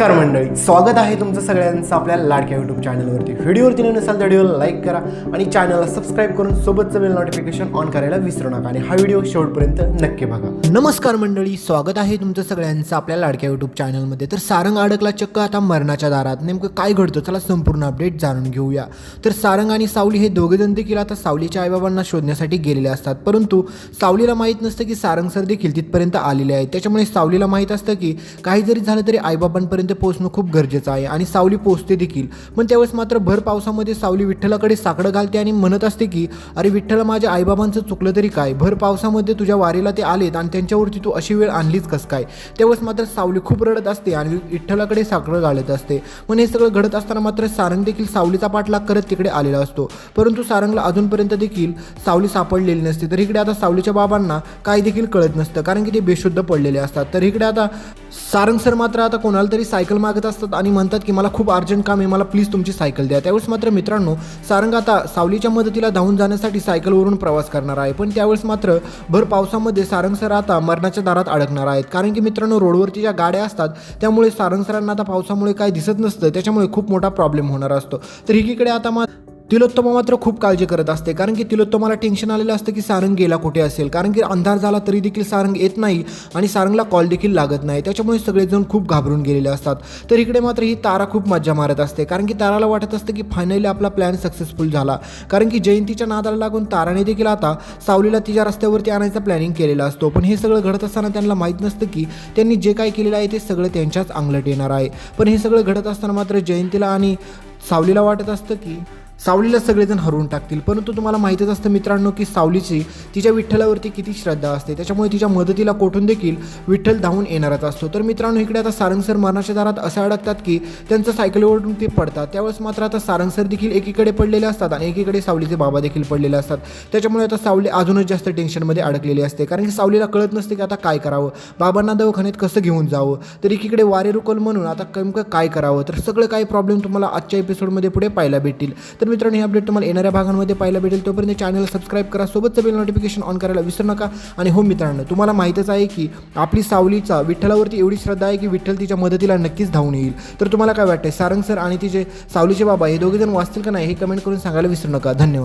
नमस्कार मंडळी स्वागत आहे तुमचं सगळ्यांचं आपल्या लाडक्या यूट्यूब चॅनलवरती व्हिडिओवरती नवीन नसाल तर व्हिडिओला लाईक करा आणि चॅनलला सबस्क्राईब करून सोबतचं बेल नोटिफिकेशन ऑन करायला विसरू नका आणि हा व्हिडिओ शेवटपर्यंत नक्की बघा. नमस्कार मंडळी स्वागत आहे तुमचं सगळ्यांचं आपल्या लाडक्या यूट्यूब चॅनलमध्ये तर सारंग अडकला चक्क आता मरणाच्या दारात. नेमकं काय घडतं चला संपूर्ण अपडेट जाणून घेऊया. तर सारंग आणि सावली हे दोघेजण देखील आता सावलीच्या आईबाबांना शोधण्यासाठी गेलेले असतात. परंतु सावलीला माहीत नसतं की सारंग सर देखील तिथपर्यंत आलेले आहेत. त्याच्यामुळे सावलीला माहीत असतं की काही जरी झालं तरी आईबाबांपर्यंत पोहोचणं खूप गरजेचं आहे आणि सावली पोहोचते देखील. पण त्यावेळेस मात्र भर पावसामध्ये सावली विठ्ठलाकडे साकडं घालते आणि म्हणत असते की अरे विठ्ठला माझ्या आईबाबांचं चुकलं तरी काय? भर पावसामध्ये तुझ्या वारीला ते आलेत आणि त्यांच्यावरती तू अशी वेळ आणलीच कस काय? त्यावेळेस मात्र सावली खूप रडत असते आणि विठ्ठलाकडे साकडं घालत असते. पण हे सगळं घडत असताना मात्र सारंग देखील सावलीचा पाठलाग करत तिकडे आलेला असतो. परंतु सारंगला अजूनपर्यंत देखील सावली सापडलेली नसते. तर इकडे आता सावलीच्या बाबांना काय देखील कळत नसतं कारण की ते बेशुद्ध पडलेले असतात. तर इकडे आता सारंग सर मात्र आता कोणाला तरी सायकल मागत असतात आणि म्हणतात की मला खूप अर्जंट काम आहे मला प्लीज तुमची सायकल द्या. त्यावेळेस मात्र मित्रांनो सारंग आता सावलीच्या मदतीला धावून जाण्यासाठी सायकलवरून प्रवास करणार आहे. पण त्यावेळेस मात्र भर पावसामध्ये सारंग सर आता मरणाच्या दारात अडकणार आहेत. कारण की मित्रांनो रोडवरती ज्या गाड्या असतात त्यामुळे सारंग सरांना आता पावसामुळे काय दिसत नसतं त्याच्यामुळे खूप मोठा प्रॉब्लेम होणार असतो. तर एकीकडे आता मा तिलोत्तमा मात्र खूप काळजी करत असते. कारण की तिलोत्तमाला टेन्शन आलेलं असतं की सारंग गेला कुठे असेल? कारण की अंधार झाला तरी देखील सारंग येत नाही आणि सारंगला कॉल देखील लागत नाही. त्याच्यामुळे सगळेजण खूप घाबरून गेलेले असतात. तर इकडे मात्र ही तारा खूप मज्जा मारत असते. कारण की ताराला वाटत असतं की फायनली आपला प्लॅन सक्सेसफुल झाला. कारण की जयंतीच्या नादाला लागून ताराने देखील आता सावलीला तिच्या रस्त्यावरती आणायचा प्लॅनिंग केलेला असतो. पण हे सगळं घडत असताना त्यांना माहीत नसतं की त्यांनी जे काय केलेलं आहे ते सगळं त्यांच्याच अंगलट येणार आहे. पण हे सगळं घडत असताना मात्र जयंतीला आणि सावलीला वाटत असतं की सावलीला सगळेजण हरवून टाकतील. परंतु तुम्हाला माहीतच असतं मित्रांनो की सावलीची तिच्या विठ्ठलावरती किती श्रद्धा असते. त्याच्यामुळे तिच्या मदतीला कोठून देखील विठ्ठल धावून येणारच असतो. तर मित्रांनो इकडे आता सारंग सर मरणाच्या दारात असे अडकतात की त्यांचं सायकलीवरून ते पडतात. त्यावेळेस मात्र आता सारंग सर देखील एकीकडे पडलेले असतात आणि एकीकडे सावलीचे बाबा देखील पडलेले असतात. त्याच्यामुळे आता सावली अजूनच जास्त टेन्शनमध्ये अडकलेली असते. कारण की सावलीला कळत नसते की आता काय करावं. बाबांना दवाखान्यात कसं घेऊन जावं? तर एकीकडे वारे रुकल म्हणून आता नेमकं काय करावं? तर सगळं काही प्रॉब्लेम तुम्हाला आजच्या एपिसोडमध्ये पुढे पाहायला भेटतील. तर मित्रांनो हे अपडेट तुम्हाला येणाऱ्या भागांमध्ये पाहायला भेटेल. तोपर्यंत चॅनल सबस्क्राईब करा. सोबतचं बेल नोटिफिकेशन ऑन करायला विसरू नका. आणि हो मित्रांनो तुम्हाला माहीतच आहे की आपली सावलीचा विठ्ठलावरती एवढी श्रद्धा आहे की विठ्ठल तिच्या मदतीला नक्कीच धावून येईल. तर तुम्हाला काय वाटतंय? सारंग सर आणि तिचे सावलीचे बाबा हे दोघे जण वाचतील का नाही हे कमेंट करून सांगायला विसरू नका. धन्यवाद.